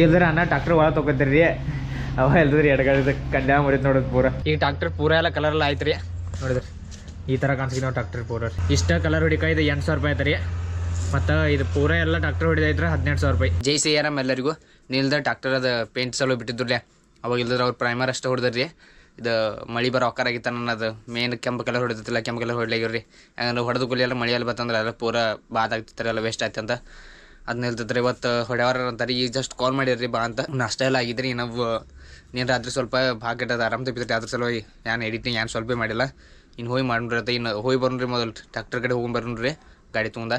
ಇಲ್ದ್ರೆ ಅನ್ನ ಟ್ರಾಕ್ಟರ್ ಒಳಗೆ ತೊಗೊತೀರಿ ಅವ ಇಲ್ದ್ರಿ ಎಡಗಡೆ ಕಲ್ಯಾಣ ಮಾಡಿದ್ ನೋಡೋದು ಪೂರ. ಈಗ ಟ್ರಾಕ್ಟರ್ ಪೂರ ಎಲ್ಲ ಕಲರ್ ಎಲ್ಲ ಆಯ್ತು ರೀ ನೋಡಿದ್ರಿ? ಈ ಥರ ಕಾಣಿಸ್ತೀವಿ ನಾವು ಟ್ರಾಕ್ಟರ್ ಪೂರ. ಇಷ್ಟ ಕಲರ್ ಹೊಡಿಕ ಇದು ಎಂಟು ಸಾವಿರ ರೂಪಾಯಿ ಆಯ್ತು ರೀ ಮತ್ತು ಇದು ಪೂರ ಎಲ್ಲ ಟ್ರಾಕ್ಟರ್ ಹೊಡಿದೈತ್ರ ಹದಿನೆಂಟು ಸಾವಿರ ರೂಪಾಯಿ. ಜೈ ಸಿ ಆರಾಮ್ ಎಲ್ಲರಿಗೂ. ನಿಲ್ದ ಟ್ರಾಕ್ಟರ್ ಅದು ಪೇಂಟ್ ಸಲ ಬಿಟ್ಟಿದ್ರಲ್ಲ ಅವಾಗ ಇಲ್ದ್ರೆ ಅವ್ರು ಪ್ರೈಮರ್ ಅಷ್ಟೇ ಹೊಡೆದ್ರಿ. ಇದು ಮಳೆ ಬರೋ ಆಕಾರ ಆಗಿತ್ತ ನನ್ನದು ಮೇನ್ ಕೆಂಪು ಕಲರ್ ಹೊಡೆದಿತ್ತಿಲ್ಲ ಕೆಂಪು ಕಲರ್ ಹೊಡ್ಲಾಗಿವ್ರಿ ಯಾಕಂದ್ರೆ ಹೊಡೆದು ಕೂಲಿ ಎಲ್ಲ ಮಳೆಯಲ್ಲಿ ಬತ್ತಂದ್ರೆ ಎಲ್ಲ ಪೂರ ಬಾದ್ ಆಗ್ತಿರ್ತಾರೆ ಎಲ್ಲ ವೇಸ್ಟ್ ಆಯ್ತಂತ ಅಂತ ಅದನ್ನ ಹೇಳ್ತಿದ್ರೆ, ಇವತ್ತು ಹೊಡೆಯವ್ರ ಅಂತಾರೆ, ಈಗ ಜಸ್ಟ್ ಕಾಲ್ ಮಾಡಿರ್ರಿ, ಬಾ ಅಂತ. ನಾಷ್ಟ ಎಲ್ಲ ಆಗಿದ್ರಿ ನಾವು ನೀನು ರಾತ್ರಿ ಸ್ವಲ್ಪ ಭಾಗ ಕೆಟ್ಟದ ಆರಾಮ್ ತಪ್ಪಿದ್ರಿ, ಅದ್ರ ಸಲುವಾಗಿ ಏನು ಎಡಿಟಿಂಗ್ ಏನು ಸ್ವಲ್ಪ ಮಾಡಿಲ್ಲ. ಇನ್ನು ಹೋಗಿ ಮಾಡ್ಬಿಡ್ರತ್ತೆ ಇನ್ನು ಹೋಗಿ ಬರ್ರಿ ಮೊದಲು ಡಾಕ್ಟರ್ ಕಡೆ ಹೋಗಿ ಬರ್ರಿ ಗಾಡಿ ತೊಗೊಂಡ.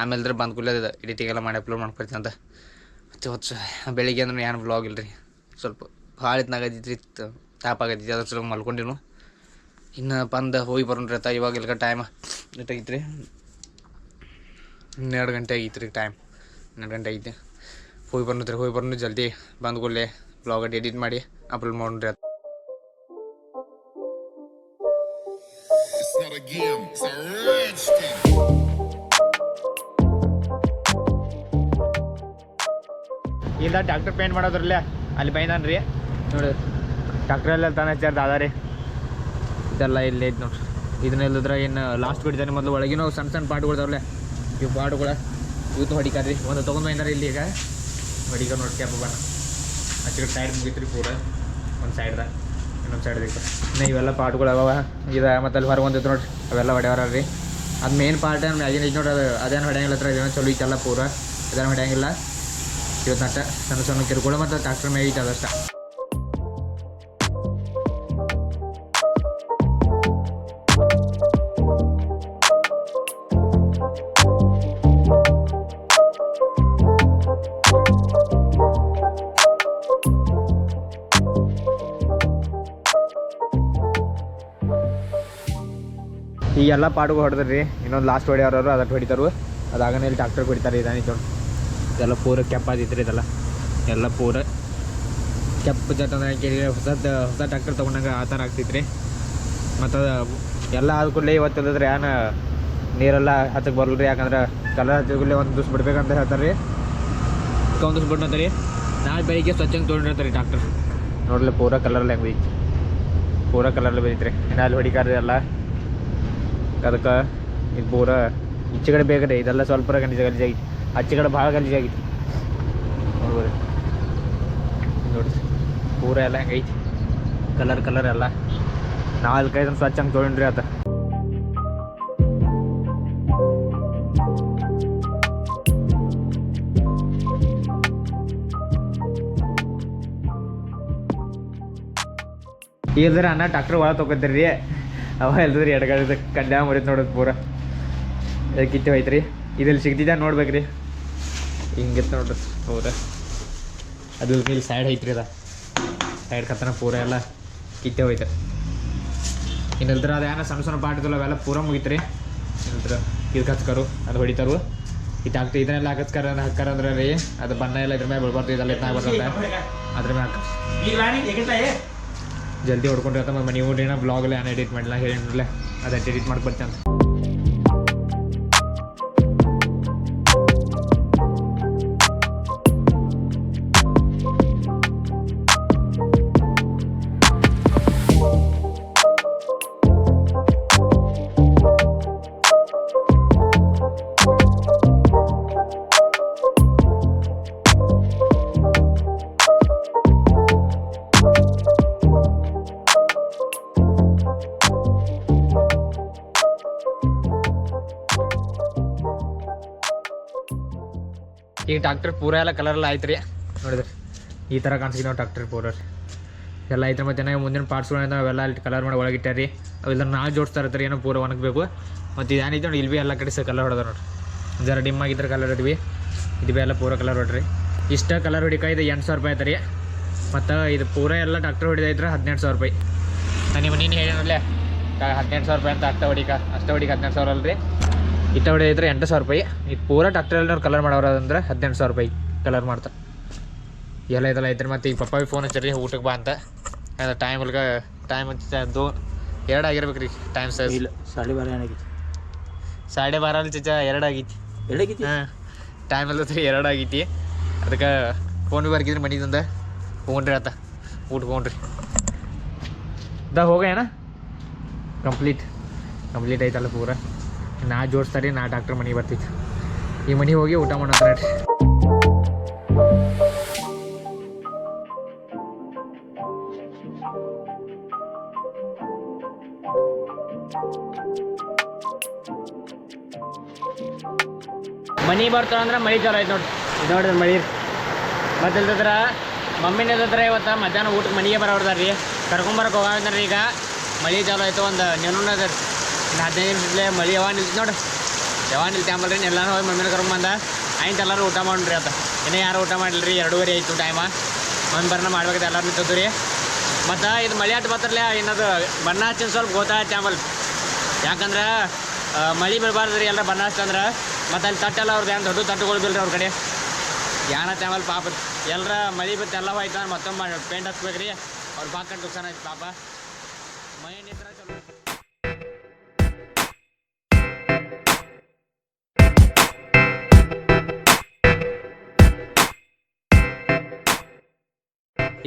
ಆಮೇಲೆ ಬಂದು ಕೂಡಲೇ ಎಡಿಟಿಂಗ್ ಎಲ್ಲ ಮಾಡಿ ಅಪ್ಲೋಡ್ ಮಾಡ್ಕೊಡ್ತೀನಿ ಅಂತ. ಮತ್ತು ಹೊತ್ತು ಬೆಳಿಗ್ಗೆ ಅಂದ್ರೆ ಏನು ಬ್ಲಾಗ್ ಇಲ್ರಿ, ಸ್ವಲ್ಪ ಭಾಳ ಇತ್ನಾಗದಿದ್ರಿ ತಾಪ ಆಗೈತಿ ಅದ್ರ ಸಲ ಮಲ್ಕೊಂಡಿನು. ಇನ್ನು ಬಂದು ಹೋಗಿ ಬರೋಣ್ರಿ ಅತ್ತ, ಇವಾಗ ಇಲ್ಕ ಟೈಮ್ ಎಷ್ಟಾಗಿತ್ತು ಹನ್ನೆರಡು ಗಂಟೆ ಆಗಿತ್ತು ರೀ ಟೈಮ್ ಹನ್ನೆರಡು ಗಂಟೆ ಐತೆ ಹೋಗಿ ಬರ್ನತ್ರಿ ಹೋಗಿ ಬರ್ನು ಜಲ್ದಿ. ಬಂದು ಕೂಡಲೆ ಬ್ಲಾಗ್ ಎಡಿಟ್ ಮಾಡಿ ಅಪ್ಲೋಡ್ ಮಾಡ್ರಿ It's not a game, it's a rich ಇಲ್ಲ ಡಾಕ್ಟರ್ ಪೇಂಟ್ ಮಾಡೋದ್ರಲ್ಲೇ ಅಲ್ಲಿ ಬೈದಾನ ರೀ ನೋಡಿ ಎಲ್ಲ ತಾನೇ ಹಚ್ಚಾರ ಅದ ರೀ ಇದೆಲ್ಲ ಇಲ್ಲಿ ಐತೆ ನೋಡ್ರಿ. ಇದನ್ನ ಇಲ್ಲದ್ರ ಏನು ಲಾಸ್ಟ್ ಬಿಡ್ತಾನೆ ಮೊದಲು ಒಳಗಿನ ಸಣ್ಣ ಸಣ್ಣ ಪಾಟ್ಗಳದಾವಲ್ಲ ಇವು ಪಾಟ್ಗಳ ಇವತ್ತು ಹೊಡಿಕಾರ್ರಿ ಒಂದು ತೊಗೊಂಡು ಬಂದಾರ ಇಲ್ಲಿ ಈಗ? ಹೊಡಿಕ ನೋಡಿ ಕ್ಯಾಪ ಬಣ್ಣ ಅಚ್ಚ ಸೈಡ್ ಮುಗಿತ್ರಿ ಪೂರ. ಒಂದು ಸೈಡ್ದಾಗ ಇನ್ನೊಂದು ಸೈಡ್ ಬೇಕು ಇನ್ನು ಇವೆಲ್ಲ ಪಾರ್ಟ್ಗಳು ಅವ ಇದು ಮತ್ತೆ ಅಲ್ಲಿ ಹೊರಗೆ ಒಂದಿತ್ತು ನೋಡ್ರಿ. ಅವೆಲ್ಲ ಹೊಡೆಯವರೀ ರೀ ಅದು ಮೇನ್ ಪಾರ್ಟ್ ಮ್ಯಾಗಿನ ಐತೆ ನೋಡ್ರಿ ಅದು? ಅದೇನು ಹೊಡೆಯಂಗಿಲ್ಲ ಹತ್ರ ಇದೇನೋ ಚಲೋ ಇತ್ತಲ್ಲ ಪೂರ. ಅದೇನು ಹೊಡೆಯಂಗಿಲ್ಲ. ಇವತ್ತು ಸಣ್ಣ ಸಣ್ಣ ಕಿರುಕುಳ ಮತ್ತು ಟ್ರಾಕ್ಟರ್ ಮ್ಯಾಗ ಐತೆ ಅದಷ್ಟ. ಈ ಎಲ್ಲ ಪಾಡುಗಳು ಹೊಡೆದ್ರಿ. ಇನ್ನೊಂದು ಲಾಸ್ಟ್ ಹೊಡೆಯೋರು ಅದಕ್ಕೆ ಹೊಡಿತಾರು. ಅದಾಗನೇ ಇಲ್ಲಿ ಟ್ರಾಕ್ಟರ್ ಹೊಡಿತಾರೆ ಇದಾನಿತ್ತು ಇದೆಲ್ಲ ಪೂರ ಕೆಪ್ಪಾದಿತ್ತು ಇದೆಲ್ಲ. ಎಲ್ಲ ಪೂರ ಕೆಂಪು ಜಟನ ಹೊಸದು, ಹೊಸ ಟ್ರ್ಯಾಕ್ಟರ್ ತೊಗೊಂಡಾಗ ಆ ಥರ ಆಗ್ತೈತ್ರಿ. ಮತ್ತು ಎಲ್ಲ ಆದ ಕೂಡಲೇ ಇವತ್ತು ಇಲ್ಲದ್ರೆ ಏನು ನೀರೆಲ್ಲ ಹತ್ತಕ್ಕೆ ರೀ ಯಾಕಂದ್ರೆ ಕಲರ್ ಹತ್ತಿದ ಕೂಡಲೇ ಒಂದು ದಿವ್ಸ ಹೇಳ್ತಾರೆ ರೀ ಒಂದು ದಿವ್ಸ ಬಿಟ್ಟು ರೀ ನಾಳೆ ಬೆಳಿಗ್ಗೆ ಸ್ವಚ್ಛಂಗೆ ತೊಗೊಂಡಿರ್ತಾರೆ ಡಾಕ್ಟರ್ ನೋಡಲಿ ಪೂರ ಕಲರ್ ಲ್ಯಾಂಗ್ವೇಜ್ ಪೂರ ಪೂರ ಬಂದಿತ್ತು ರೀ ಇನ್ನು ಅಲ್ಲಿ ಹೊಡಿಕಾರ್ರಿ ಎಲ್ಲ. ಅದಕ್ಕೆ ಇದು ಪೂರ ಈಚೆ ಕಡೆ ಬೇಕ್ರಿ ಇದೆಲ್ಲ ಸ್ವಲ್ಪ ಗಲೀಜು ಗಲೀಜಾಗಿತ್ತು ಆಚೆ ಕಡೆ ಭಾಳ ಗಲೀಜಾಗಿತ್ತು ನೋಡ್ಬೋದು ನೋಡಿ. ಪೂರ ಎಲ್ಲ ಹೆಂಗೈತಿ ಕಲರ್ ಕಲರ್ ಎಲ್ಲ. ನಾಲ್ಕೈದು ಸ್ವಚ್ಛ ಹಂಗೆ ತೊಗೊಂಡ್ರಿ ಆತ ಇಲ್ದ್ರೆ ಅನ್ನ ಡಾಕ್ಟ್ರ್ ಒಳಗೆ ತೊಗೊತೀರಿ ಅವ ಎಲ್ದ್ರಿ ಎಡಗಡೆ ಕಲ್ಯಾಣ ಮಾಡಿದ್ ನೋಡೋದು ಪೂರ. ಕಿತ್ತು ಹೋಯ್ತ್ರಿ. ಇದಲ್ಲಿ ಸಿಗ್ತಿದ್ದ ನೋಡ್ಬೇಕ್ರಿ. ಹಿಂಗಿತ್ತು ನೋಡ್ರಿ ಪೂರ. ಅದು ಇಲ್ಲಿ ಸೈಡ್ ಐತ್ರಿ ಅದ. ಸೈಡ್ ಕತ್ತನ ಪೂರ ಎಲ್ಲ ಕಿತ್ತೆ ಹೋಯ್ತು. ಇನ್ನಲ್ದ್ರ ಅದು ಏನೋ ಸಣ್ಣ ಸಣ್ಣ ಪಾಟ್ ಇದ್ದಲ್ಲ ಅವೆಲ್ಲ ಪೂರ ಮುಗಿತ್ರಿ. ಇನ್ನಲ್ದ್ರ ಇದಕ್ಕೆ ಹಚ್ಕರು, ಅದು ಹೊಡಿತಾರು. ಇದು ಹಾಕ್ತಿ ಇದನ್ನೆಲ್ಲ ಹಾಕಸ್ಕರ ಹಾಕ್ಕಾರ ಅಂದ್ರೆ ರೀ, ಅದು ಬಣ್ಣ ಎಲ್ಲ ಇದ್ರ ಮೇಲೆ ಬಿಡ್ಬಾರ್ದು ಇದೆಲ್ಲ ಇತ್ತ ಬರ್ತಲ್ಲ ಅದ್ರ ಮೇಲೆ ಹಾಕ. ಜಲ್ದಿ ಹೊಡ್ಕೊಂಡಿರತ್ತ ಹೋಗ್ರಿ ನೀವು ಬ್ಲಾಗ್ ಬ್ಲಾಗಲ್ಲಿ ಏನು ಎಡಿಟ್ ಮಾಡಿಲ್ಲ ಹೇಳಿ ಅದು ಎಡಿಟ್ ಮಾಡ್ಕೊಡ್ತೀನಿ ಅಂತ. ಈಗ ಟ್ರಾಕ್ಟರ್ ಪೂರ ಎಲ್ಲ ಕಲರ್ ಎಲ್ಲ ಆಯ್ತು ರೀ ನೋಡಿದ್ರಿ? ಈ ಥರ ಕಾಣಿಸ್ತೀವಿ ನಾವು ಟ್ರಾಕ್ಟರ್ ಪೂರ. ಎಲ್ಲ ಐತ್ರಿ ಮತ್ತೆ ಏನಾಗ ಮುಂದಿನ ಪಾರ್ಟ್ಸ್ಗಳು ಅವೆಲ್ಲ ಅಲ್ಲಿ ಕಲರ್ ಮಾಡಿ ಒಳಗಿಟ್ಟಾರಿ ಅವೆಲ್ಲ ನಾಳೆ ಜೋಡಿಸ್ತಾ ಏನೋ ಪೂರ ಒಣಗಬೇಕು. ಮತ್ತು ಇದು ಏನೈತೆ ನೋಡಿ, ಇಲ್ಲಿ ಭೀ ಎಲ್ಲ ಕಡೆ ಸಹ ಕಲರ್ ಹೊಡೆದ ನೋಡ್ರಿ. ಜರ ಡಿಮ್ ಆಗಿದ್ರೆ ಕಲರ್ ಹೊಡಿದ್ವಿ ಇದು ಭೀ ಎಲ್ಲ ಪೂರ ಕಲರ್ ಹೊಡ್ರಿ. ಇಷ್ಟ ಕಲರ್ ಹೊಡಿಕ ಇದು ಎಂಟು ಸಾವಿರ ರೂಪಾಯಿ ಆಯ್ತು ರೀ. ಮತ್ತು ಇದು ಪೂರ ಎಲ್ಲ ಟ್ರಾಕ್ಟರ್ ಹೊಡಿದೈತ್ರ ಹದಿನೆಂಟು ಸಾವಿರ ರೂಪಾಯಿ. ನಾನು ನಿಮ್ಮ ನೀನು ಹೇಳಿನಲ್ಲೇ ಹದಿನೆಂಟು ಸಾವಿರ ರೂಪಾಯಿ ಅಂತ ಅಷ್ಟ ಹೊಡಿಕ ಅಷ್ಟ ಹೊಡಿಕ ಹದಿನೆಂಟು ಸಾವಿರ ಅಲ್ರಿ. ಇತ್ತ ಇದ್ರೆ ಎಂಟು ಸಾವಿರ ರೂಪಾಯಿ. ಇದು ಪೂರ ಟ್ರಾಕ್ಟರಲ್ಲಿ ಕಲರ್ ಮಾಡೋರು ಅಂದ್ರೆ ಹದಿನೆಂಟು ಸಾವಿರ ರೂಪಾಯಿ ಕಲರ್ ಮಾಡ್ತಾರೆ. ಎಲ್ಲ ಇದೆಲ್ಲ ಇದ್ರೆ ಮತ್ತು ಈಗ ಪಪ್ಪಾವಿ ಫೋನ್ ಹಚ್ಚಿರಿ ಊಟಕ್ಕೆ ಬಾ ಅಂತ. ಅದು ಟೈಮ್ ಅಲ್ಗ ಟೈಮ್ ದೋ ಎರಡು ಆಗಿರ್ಬೇಕು ರೀ ಟೈಮ್ ಸರ್ ಇಲ್ಲ ಸಾಡೆ ಬಾರ ಏನಾಗಿತ್ತು ಸಾಡೆ ಬಾರ ಅಲ್ಲಿ ಚಚ ಎರಡು ಆಗೈತಿ ಎಡಗಿತಿ ಹಾಂ ಟೈಮ್ ಅಲ್ಲತ್ರಿ ಎರಡು ಆಗೈತಿ ಅದಕ್ಕೆ ಫೋನ್ ಬರ್ಕಿದ್ರಿ ಮನಿದಂದ ಹೋಗ್ರಿ ಆತ ಊಟ ಹೋಗ್ರಿ. ದ ಹೋಗ ಏನ ಕಂಪ್ಲೀಟ್ ಕಂಪ್ಲೀಟ್ ಆಯ್ತಲ್ಲ ಪೂರ. ನಾ ಜೋಡಿಸ್ತಾರೆ, ನಾ ಡಾಕ್ಟರ್ ಮನೆಗೆ ಬರ್ತಿತ್ತು ಈ ಮನೆಗೆ ಹೋಗಿ ಊಟ ಮಾಡೋಣ ನಡ್ರಿ. ಮನಿ ಬರ್ತಾವ ಅಂದ್ರೆ ಮಳಿ ಚಲೋ ಆಯ್ತು ನೋಡಿ ಇದು ನೋಡ್ರಿ ಮಳಿ. ಮತ್ತೆ ಇಲ್ದಿದ್ರ ಮಮ್ಮಿನ ಇವತ್ತು ಮಧ್ಯಾಹ್ನ ಊಟಕ್ಕೆ ಮನೆಗೆ ಬರೋರ್ದಾರ ರೀ ಕರ್ಕೊಂಬರಕ್ಕೆ ಹೋಗ್ರಿ ಈಗ. ಮಳಿ ಚಾಲು ಆಯ್ತು ಒಂದು ನೆನೂ ಅದ ಹದಿನೈದು ನಿಮಿಷದ್ಲೆ ಮಳಿ ಯಾವಾಗ ನಿಲ್ತು ನೋಡಿ. ಯಾವ ನಿಲ್ತಿ ಅಂಬಲ್ರಿ ಎಲ್ಲಾನು ಹೋಗಿ ಮಮ್ಮಿನ ಕರ್ಕೊಂಬಂದ ಆಯ್ತು ಎಲ್ಲರೂ ಊಟ ಮಾಡ್ರಿ ಆತ ಇನ್ನೂ ಯಾರು ಊಟ ಮಾಡಿಲ್ರಿ ಎರಡೂವರೆ ಆಯ್ತು ಟೈಮ ಮಮ್ಮಿ ಬರ್ನ ಮಾಡ್ಬೇಕು ಎಲ್ಲರೂ ನಿಂತದ್ದು ರೀ ಮತ್ತು ಇದು ಮಳೆ ಆಟ ಬರ್ತಾರಲ್ಲ ಏನದು ಬಣ್ಣ ಹಚ್ಚಿನ ಸ್ವಲ್ಪ ಗೊತ್ತಾಯ್ತು ಆಮೇಲೆ ಯಾಕಂದ್ರೆ ಮಳೆ ಮಳಿ ಬೀಳಬಾರ್ದು ರೀ ಎಲ್ಲ ಬಣ್ಣ ಹಚ್ಚಂದ್ರೆ ಮತ್ತು ಅಲ್ಲಿ ತಟ್ಟೆಲ್ಲ ಅವ್ರದ್ದು ಏನು ದೊಡ್ಡ ತಟ್ಟುಗಳು ಬೀಳ್ರಿ ಅವ್ರ ಕಡೆ. ಯಾನತ್ತೆ ಆಮೇಲೆ ಪಾಪ. ಎಲ್ಲರ ಮಳಿ ಬಿತ್ತು ಎಲ್ಲ ಹೋಯ್ತು ಮತ್ತೊಮ್ಮೆ ಪೇಂಟ್ ಹಚ್ಬೇಕು ರೀ ಅವ್ರು ಬಾಕಂಡು ನುಕ್ಸಾನ ಆಯ್ತು ಪಾಪ. ಮೈ ನಿಂತ್ರ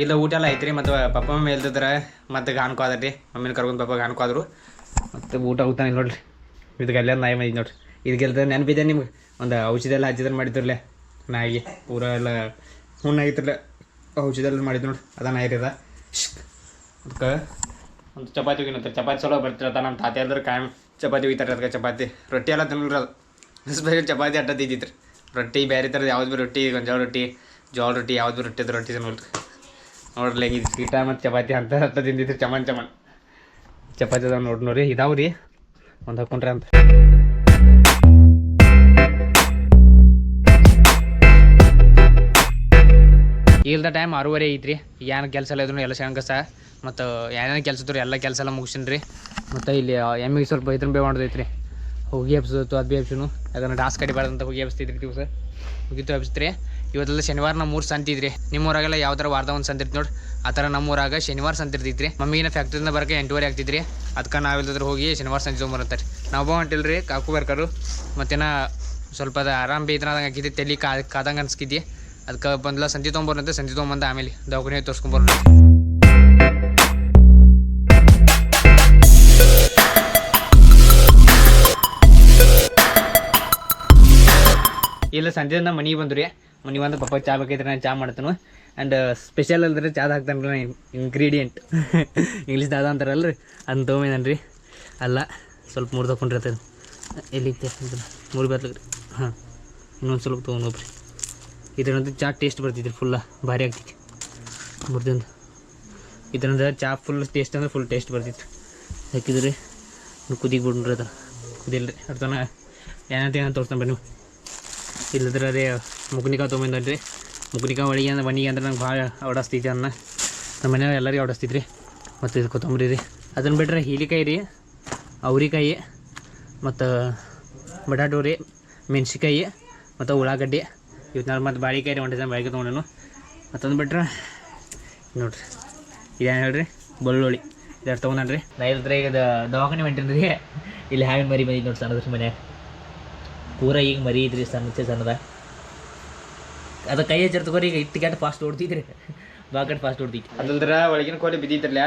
ಇಲ್ಲ, ಊಟ ಎಲ್ಲ ಐತ್ರಿ, ಮತ್ತು ಪಪ್ಪ ಮಮ್ಮಿ ಎಲ್ದಿದ್ರೆ ಮತ್ತೆ ಗಾನ್ಕೋ ಅದ ಮಮ್ಮಿನ ಕರ್ಕೊಂಡು ಪಪ್ಪ ಗಾನ್ಕೋ ಆದ್ರು ಮತ್ತು ಊಟ ಹೋಗ್ತಾನೆ ನೋಡ್ರಿ. ಇದು ಗಲ್ಲ ನಾಯಿ ಮೈ ನೋಡ್ರಿ. ಇದು ಗೆಲ್ದ ನೆನಪಿದೆ ನಿಮ್ಗೆ? ಒಂದು ಔಷಧಿ ಎಲ್ಲ ಹಚ್ಚಿದ್ರೆ ಮಾಡಿದ್ರಲ್ಲೇ? ನಾಯಿಗೆ ಪೂರ ಎಲ್ಲ ಹುಣ್ಣಾಗಿತ್ತಿರಲ್ಲ ಔಷಧಿ ಎಲ್ಲ ಮಾಡಿದ್ರು ನೋಡಿ ಅದ ನಾಯಿ ಅದಕ್ಕೆ ಒಂದು ಚಪಾತಿ ಹೋಗಿನಂತ ಚಪಾತಿ ಚಲೋ ಬರ್ತಿರತ್ತ ನಮ್ಮ ತಾತ ಎಲ್ಲರೂ ಕಾಯಂ ಚಪಾತಿ ಹೋಗ್ತಾರೆ ಅದಕ್ಕೆ ಚಪಾತಿ. ರೊಟ್ಟಿ ಎಲ್ಲ ತಿನ್ನಲ್ರಿ ಅದು. ಸ್ಪೆಷಲ್ ಚಪಾತಿ ಅಟ್ಟ ತಿದ್ದಿತ್ತು ರೊಟ್ಟಿ ಬೇರೆ ಥರದ್ದು ಯಾವ್ದು ಭೀ ರೊಟ್ಟಿ, ಗೊಂಜಾಳ ರೊಟ್ಟಿ, ಜೋಳ ರೊಟ್ಟಿ, ಯಾವ್ದು ಭೀ ರೊಟ್ಟಿ ರೊಟ್ಟಿ ತಿನ್ನಲ್ರಿ. ನೋಡ್ರಿ ಇದು ಪೀಠ ಮತ್ತು ಚಪಾತಿ ಅಂತ ಅಂತ ತಿಂದಿದ್ರು. ಚಮನ್ ಚಮನ್. ಚಪಾತಿ ಅದಾವ ನೋಡಿ, ನೋಡ್ರಿ, ಇದಾವ ರೀ. ಒಂದು ಹಾಕೊಂಡ್ರೆ ಅಂತ. ಇಲ್ದ ಟೈಮ್ ಆರೂವರೆ ಐತ್ರಿ. ಏನು ಕೆಲಸ ಎಲ್ಲ ಇದ್ರು ಎಲ್ಲ ಶಂಕಸ ಮತ್ತು ಏನೇನು ಕೆಲಸ ಇದ್ರು ಎಲ್ಲ ಕೆಲಸ ಎಲ್ಲ ಮುಗಿಸಿನ್ರಿ. ಮತ್ತು ಇಲ್ಲಿ ಎಮ್ಮಿಗೆ ಸ್ವಲ್ಪ ಇದ್ರ ಬೇ ಮಾಡೋದೈತ್ರಿ. ಹೋಗಿ ಎಬ್ಸೋದು ಅದು ಭೀ ಎಬ್ಸಿನು ಯಾಕಂದ್ರೆ ಡಾಸ್ ಕಡಿಬಾರ್ದು ಅಂತ ಹೋಗಿ ಎಬ್ಸ್ತಿದ್ರಿ ದಿವಸ. ಮುಗಿತು ಎಬ್ಸ್ತ್ರಿ. ಇವತ್ತೆಲ್ಲ ಶನಿವಾರ ನಮ್ಮ ಮೂರು ಸಂತಿ ಇದ್ರಿ. ನಿಮ್ಮ ಊರಾಗೆಲ್ಲ ಯಾವ್ದಾರ ವಾರದ ಒಂದು ಸಂತಿರ್ತಿ ನೋಡಿ. ಆ ಥರ ನಮ್ಮ ಊರಾಗ ಶನಿವಾರ ಸಂತಿ ಇರ್ತೈತ್ರಿ. ಮಮ್ಮಿಗಿನ ಫ್ಯಾಕ್ಟ್ರಿಯಿಂದ ಬರೋಕೆ ಎಂಟುವರೆ ಆಗ್ತಿದ್ರಿ ಅದಕ್ಕೆ ನಾವಿಲ್ದಿದ್ರೆ ಹೋಗಿ ಶನಿವಾರ ಸಂಜೆ ತೊಗೊಂಬರ್ತಾರೆ ನಾವು ಹೊಂಟಿಲ್ರಿ, ಕಾಕು ಬರ್ಕರು. ಮತ್ತೇನ ಸ್ವಲ್ಪ ಅದು ಆರಾಮ್ ಬಿ ಇದ್ರಾಗ ಹಾಕಿದ್ದೆ ತಲೆ ಕಾದಂಗೆ ಅನ್ಸ್ಕಿದ್ದೆ. ಅದಕ್ಕೆ ಬಂದಲ್ಲ ಸಂಜೆ ತೊಗೊಂಬರಂತೆ ಸಂಜೆ ತೊಗೊಂಬಂದು ಆಮೇಲೆ ದವಾಖಾನೆ ತೋರಿಸ್ಕೊಂಬರ್ರಿ ಇಲ್ಲ ಸಂಜೆಯಿಂದ ಮನೆಗೆ ಬಂದ್ರಿ ಮನೆಗೆ ಬಂದು ಪಪ್ಪ ಚಾ ಬೇಕೈತ್ರಿ ನಾನು ಚಾ ಮಾಡ್ತಾನು. ಆ್ಯಂಡ್ ಸ್ಪೆಷಲ್ ಅಂದ್ರೆ ಚಾದ ಹಾಕ್ತಾನೆ ರೀ ಇಂಗ್ರೀಡಿಯೆಂಟ್ ಇಂಗ್ಲೀಷ್ದಾಗ ಅಂತಾರಲ್ರಿ? ಅದನ್ನ ತೊಗೊಂಬಂದನ್ರಿ? ಅಲ್ಲ, ಸ್ವಲ್ಪ ಮೂರು ಹಾಕೊಂಡಿರ್ತದೆ ಎಲ್ಲಿ ಮೂರು ಬರ್ತದೆ ರೀ ಹಾಂ, ಇನ್ನೊಂದು ಸ್ವಲ್ಪ ತೊಗೊಂಡೋಗ್ರಿ ಇದರಂತೂ ಚಾ ಟೇಸ್ಟ್ ಬರ್ತಿದ್ರಿ ಫುಲ್ಲ ಭಾರಿ ಆಗ್ತೈತಿ ಮುರ್ದಿಂದ. ಇದರಿಂದ ಚಾ ಫುಲ್ ಟೇಸ್ಟ್ ಅಂದ್ರೆ ಫುಲ್ ಟೇಸ್ಟ್ ಬರ್ತಿತ್ತು. ಹಾಕಿದ್ರಿ ಕುದಿಗೆ ಬಿಡ್ರಿ ಅದ ಕುದಿಲ್ರಿ ಅರ್ಥನ ಏನಂತ ಏನಂತ ತೋರಿಸ್ತಾನೆ ಬನ್ನಿ. ಇಲ್ಲದ್ರ ರೀ ಮುಗ್ನಿಕಾಯಿ ತೊಗೊಂಬಂದ್ರಿ ಮುಗ್ನಿಕಾಯಿ ಒಳಗೆ ಅಂದ್ರೆ ಮನೆಗೆ ಅಂದ್ರೆ ನಂಗೆ ಭಾಳ ಓಡಿಸ್ತೈತಿ ಅನ್ನ. ನಮ್ಮ ಮನೆಯವ್ರು ಎಲ್ಲರಿಗೂ ಓಡಿಸ್ತೈತ್ರಿ ಮತ್ತು ಇದು ಕೊತ್ತಂಬರಿ ರೀ. ಅದನ್ನು ಬಿಟ್ರೆ ಹೀಲಿಕಾಯಿ ರೀ, ಅವ್ರಿಕಾಯಿ, ಮತ್ತು ಬಟಾಟು ರೀ, ಮೆಣ್ಸಿಕಾಯಿ, ಮತ್ತು ಉಳ್ಳಾಗಡ್ಡಿ. ಇವತ್ತು ಮತ್ತು ಬಾಳಿಕಾಯಿ ರೀ ಒಂಟು ಬಾಳಿಕೆ ತೊಗೊಂಡೇನು. ಮತ್ತೊಂದು ಬಿಟ್ರೆ ನೋಡ್ರಿ. ಇದೇನು ಹೇಳ್ರಿ? ಬೆಳ್ಳುಳ್ಳಿ ಇದೆರಡು ತೊಗೊಂಡ್ರಿ ನಾ ಇಲ್ದ್ರೆ ಈಗ ದವಾಖಾನೆ ಹೊಂಟೀನಿ ರೀ ಇಲ್ಲಿ ಹಾವಿನ ಮರಿ ಬಂದಿದ್ದು ನೋಡಿ ಸಣ್ಣದ್ರ ಮನ್ಯಾಗ. ಪೂರ ಈಗ ಮರಿ ಇದ್ರಿ ಸಣ್ಣಕ್ಕೆ ಸಣ್ಣದ. ಅದ ಕೈ ಹಚ್ಚಿರ್ ತಗೋರಿ ಈಗ ಇಟ್ಟು ಕೆಟ್ಟ ಫಾಸ್ಟ್ ಓಡ್ತಿದ್ರಿ. ಬಾಕಟ್ ಫಾಸ್ಟ್ ಓಡ್ತೈತಿ ಅದಲ್ದ್ರ ಒಳಗಿನ ಕೋಲಿ ಬಿದ್ದಿದ್ರಲ್ಲ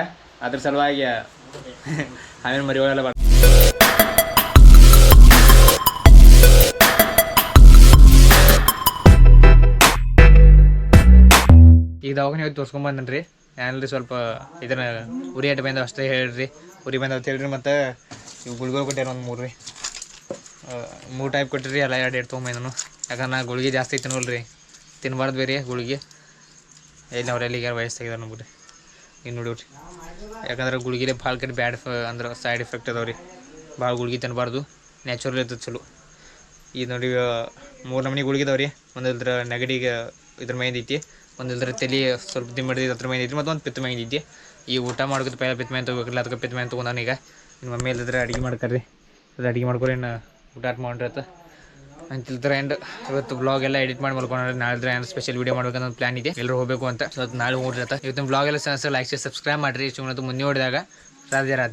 ಅದ್ರ ಸಲುವಾಗಿ ಆಮೇಲೆ ಮರಿ ಒಳಗೆಲ್ಲ ಈಗ ದವಾಖಾನೆ ಹೋಗಿ ತೋರ್ಸ್ಕೊಂಬಂದನ್ರಿ ಏನಿಲ್ಲ ಸ್ವಲ್ಪ ಇದನ್ನ ಉರಿ ಅಡ್ಡ ಬಂದ ಅಷ್ಟೇ ಹೇಳ್ರಿ. ಉರಿ ಬಂದ ಅಂತ ಹೇಳ್ರಿ ಮತ್ತು ಇವು ಗುಳ್ಗಳು ಕೊಟ್ಟಾರ ಒಂದು ಮೂರು ರೀ ಮೂರು ಟೈಪ್ ಕೊಟ್ಟಿರಿ, ಎಲ್ಲ ಎರಡು ಎರಡು ತೊಗೊಂಬಂದನು ಯಾಕಂದ್ರೆ ನಾ ಗುಳಿಗೆ ಜಾಸ್ತಿ ತಿನ್ನೋಲ್ರಿ. ತಿನ್ನಬಾರ್ದು ಬೇರೆ ಗುಳಿಗೆ. ಎಲ್ಲಿ ಎಲ್ಲಿಗೆ ಯಾರು ವಯಸ್ಸಾಗಿದಾರೆ ನಮ್ಗೆ ಇನ್ನು ನೋಡಿವ್ರಿ ಯಾಕಂದ್ರೆ ಗುಳಿಗೆಲೆ ಭಾಳ ಕಡೆ ಬ್ಯಾಡ್ ಅಂದ್ರೆ ಸೈಡ್ ಎಫೆಕ್ಟ್ ಅದಾವೆ ರೀ ಭಾಳ ಗುಳಿಗೆ ತಿನ್ನಬಾರ್ದು ನ್ಯಾಚುರಲ್ ಇರ್ತದೆ ಚಲೋ. ಈಗ ನೋಡಿ ಮೂರು ನಮೂನಿ ಗುಳಿಗೆ ರೀ ಒಂದು ನೆಗಡಿಗೆ ಇದ್ರ ಮೈಂದ ಐತಿ. ಒಂದು ತಲೆ ಸ್ವಲ್ಪ ದಿಮ್ಮಡಿ ಅದ್ರ ಮೈಂದ ಐತಿ. ಮತ್ತು ಒಂದು ಪಿತ್ತ ಮೈಂದ ಐತಿ. ಈ ಊಟ ಮಾಡೋದು ಪೈಲ ಪಿತ್ತ ಮೈನ್ ತೊಗೋಬೇಕಿಲ್ಲ ಅದಕ್ಕೆ ಪಿತ್ತ ಮೈನ್ ಈಗ. ನಿಮ್ಮ ಮಮ್ಮಿ ಇಲ್ಲದ್ರೆ ಅಡುಗೆ ಮಾಡ್ಕರಿ. ಅದು ಅಡುಗೆ ಮಾಡ್ಕೊರಿ ಇನ್ನು ಊಟ ಅಂತ ಅಂತಿಲ್ತರ ಎಂಡ್ ಇವತ್ತು ಬ್ಲಾಗ್ ಎಲ್ಲ ಎಡಿಟ್ ಮಾಡಿ ಮಲ್ಕೊಂಡ್ರೆ ನಾಳೆ ಏನು ಸ್ಪೆಷಲ್ ವೀಡಿಯೋ ಮಾಡ್ಬೇಕಂತ ಪ್ಲಾನ್ ಇದೆ. ಎಲ್ಲರೂ ಹೋಗಬೇಕು ಅಂತ. ಸೊ ನಾಳೆ ಹೋಗ್ರಿ ಇವತ್ತಿನ ಬ್ಲಾಗ್ ಎಲ್ಲ ಸಬ್ಸ್ಕ್ರೈಬ್ ಮಾಡಿರಿ. ಇಷ್ಟು ಮುಂದೆ ನೋಡಿದಾಗ ರಾಧೆ ರಾಧೆ.